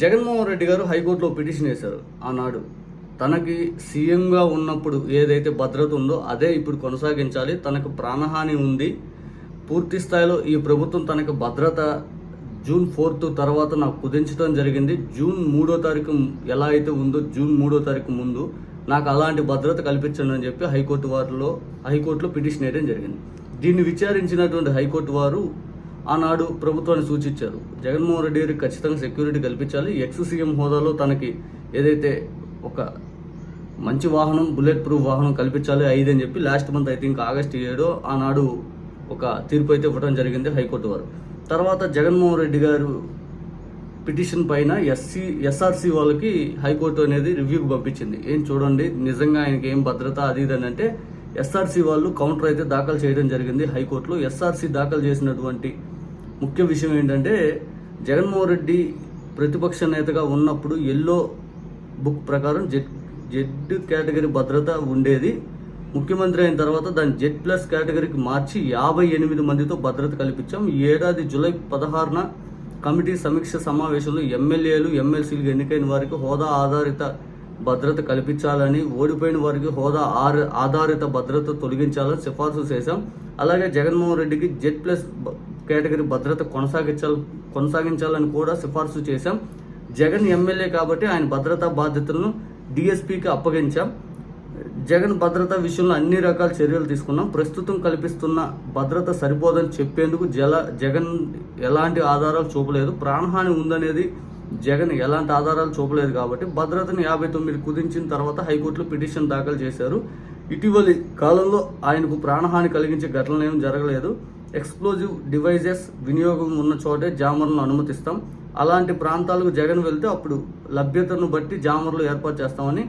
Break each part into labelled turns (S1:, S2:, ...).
S1: జగన్మోహన్ రెడ్డి గారు హైకోర్టులో పిటిషన్ వేశారు ఆనాడు. తనకి సీఎంగా ఉన్నప్పుడు ఏదైతే భద్రత ఉందో అదే ఇప్పుడు కొనసాగించాలి. తనకు ప్రాణహాని ఉంది. పూర్తి స్థాయిలో ఈ ప్రభుత్వం తనకు భద్రత జూన్ ఫోర్త్ తర్వాత నాకు కుదించడం జరిగింది. జూన్ మూడో తారీఖు ఎలా అయితే ఉందో జూన్ మూడో తారీఖు ముందు నాకు అలాంటి భద్రత కల్పించండి అని చెప్పి హైకోర్టు వారిలో హైకోర్టులో పిటిషన్ వేయడం జరిగింది. దీన్ని విచారించినటువంటి హైకోర్టు వారు ఆనాడు ప్రభుత్వాన్ని సూచించారు. జగన్మోహన్ రెడ్డి గారికి ఖచ్చితంగా సెక్యూరిటీ కల్పించాలి. ఎక్స్ సీఎం హోదాలో తనకి ఏదైతే ఒక మంచి వాహనం బుల్లెట్ ప్రూఫ్ వాహనం కల్పించాలి ఐదు అని చెప్పి last month I think August ఏడో ఆనాడు ఒక తీర్పు అయితే ఇవ్వడం జరిగింది హైకోర్టు వారు. తర్వాత జగన్మోహన్ రెడ్డి గారు పిటిషన్ పైన ఎస్సీ ఎస్ఆర్సీ వాళ్ళకి హైకోర్టు అనేది రివ్యూకి పంపించింది. ఏం చూడండి నిజంగా ఆయనకి ఏం భద్రత అది ఇది అని అంటే ఎస్ఆర్సీ వాళ్ళు కౌంటర్ అయితే దాఖలు చేయడం జరిగింది హైకోర్టులో. ఎస్ఆర్సీ దాఖలు చేసినటువంటి ముఖ్య విషయం ఏంటంటే జగన్మోహన్ రెడ్డి ప్రతిపక్ష నేతగా ఉన్నప్పుడు ఎల్లో బుక్ ప్రకారం జెడ్ జెడ్ కేటగిరీ భద్రత ఉండేది. ముఖ్యమంత్రి అయిన తర్వాత దాన్ని జెడ్ ప్లస్ కేటగిరీకి మార్చి యాభై ఎనిమిది మందితో భద్రత కల్పించాం. ఈ ఏడాది జూలై పదహారున కమిటీ సమీక్ష సమావేశంలో ఎమ్మెల్యేలు ఎమ్మెల్సీలు ఎన్నికైన వారికి హోదా ఆధారిత భద్రత కల్పించాలని ఓడిపోయిన వారికి హోదా ఆర్- ఆధారిత భద్రత తొలగించాలని సిఫార్సు చేశాం. అలాగే జగన్మోహన్ రెడ్డికి జెడ్ ప్లస్ కేటగిరీ భద్రత కొనసాగించాలి కొనసాగించాలని కూడా సిఫార్సు చేశాం. జగన్ ఎమ్మెల్యే కాబట్టి ఆయన భద్రతా బాధ్యతలను డిఎస్పీకి అప్పగించాం. జగన్ భద్రత విషయంలో అన్ని రకాల చర్యలు తీసుకున్నాం. ప్రస్తుతం కల్పిస్తున్న భద్రత సరిపోదని చెప్పేందుకు జల జగన్ ఎలాంటి ఆధారాలు చూపలేదు. ప్రాణహాని ఉందనేది జగన్ ఎలాంటి ఆధారాలు చూపలేదు కాబట్టి భద్రతను యాభై తొమ్మిది కుదించిన తర్వాత హైకోర్టులో పిటిషన్ దాఖలు చేశారు. ఇటీవలి కాలంలో ఆయనకు ప్రాణహాని కలిగించే ఘటనలు జరగలేదు. ఎక్స్ప్లోజివ్ డివైజెస్ వినియోగం ఉన్న చోటే జామర్లను అనుమతిస్తాం. అలాంటి ప్రాంతాలకు జగన్ వెళ్తే అప్పుడు లభ్యతను బట్టి జామర్లు ఏర్పాటు చేస్తామని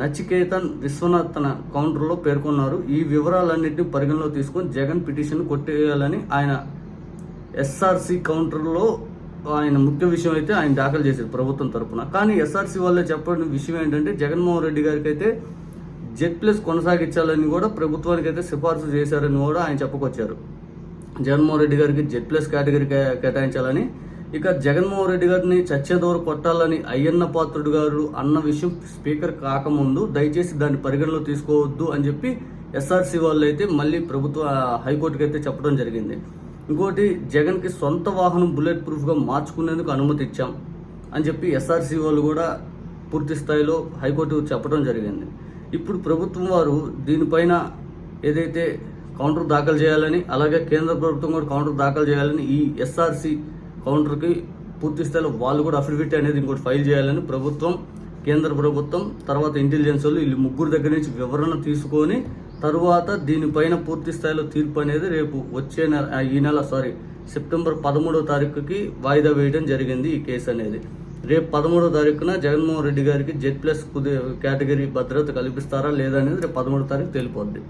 S1: నచికేతన్ విశ్వనాథ్ తన కౌంటర్లో పేర్కొన్నారు. ఈ వివరాలన్నింటినీ పరిగణలో తీసుకొని జగన్ పిటిషన్ కొట్టేయాలని ఆయన ఎస్ఆర్సి కౌంటర్లో ఆయన ముఖ్య విషయం అయితే ఆయన దాఖలు చేశారు ప్రభుత్వం తరపున. కానీ ఎస్ఆర్సి వాళ్ళే చెప్పని విషయం ఏంటంటే జగన్మోహన్ రెడ్డి గారికి అయితే జెడ్ ప్లస్ కొనసాగించాలని కూడా ప్రభుత్వానికి అయితే సిఫార్సు చేశారని కూడా ఆయన చెప్పుకొచ్చారు. జగన్మోహన్ రెడ్డి గారికి జెడ్ ప్లస్ కేటగిరీ కేటాయించాలని ఇక జగన్మోహన్ రెడ్డి గారిని చచ్చేదోరు కొట్టాలని అయ్యన్న పాత్రుడు గారు అన్న విషయం స్పీకర్ కాకముందు దయచేసి దాన్ని పరిగణలో తీసుకోవద్దు అని చెప్పి ఎస్ఆర్సీ వాళ్ళు అయితే మళ్ళీ ప్రభుత్వ హైకోర్టుకి అయితే చెప్పడం జరిగింది. ఇంకోటి జగన్కి సొంత వాహనం బుల్లెట్ ప్రూఫ్గా మార్చుకునేందుకు అనుమతి ఇచ్చాం అని చెప్పి ఎస్ఆర్సీ వాళ్ళు కూడా పూర్తి స్థాయిలో హైకోర్టు చెప్పడం జరిగింది. ఇప్పుడు ప్రభుత్వం వారు దీనిపైన ఏదైతే కౌంటర్ దాఖలు చేయాలని అలాగే కేంద్ర ప్రభుత్వం కూడా కౌంటర్ దాఖలు చేయాలని ఈ ఎస్ఆర్సి కౌంటర్కి పూర్తి స్థాయిలో వాళ్ళు కూడా అఫిడవిట్ అనేది ఇంకోటి ఫైల్ చేయాలని ప్రభుత్వం కేంద్ర ప్రభుత్వం తర్వాత ఇంటెలిజెన్స్ వాళ్ళు వీళ్ళు ముగ్గురు దగ్గర నుంచి వివరణ తీసుకొని తరువాత దీనిపైన పూర్తి స్థాయిలో తీర్పు అనేది రేపు వచ్చే నెల ఆ, ఈ నెల సారీ సెప్టెంబర్ పదమూడో తారీఖుకి వాయిదా వేయడం జరిగింది ఈ కేసు అనేది. రేపు పదమూడో తారీఖున జగన్మోహన్ రెడ్డి గారికి జెడ్ ప్లస్ కేటగిరీ భద్రత కల్పిస్తారా లేదా అనేది రేపు పదమూడో తారీఖు తెలిపోద్ది.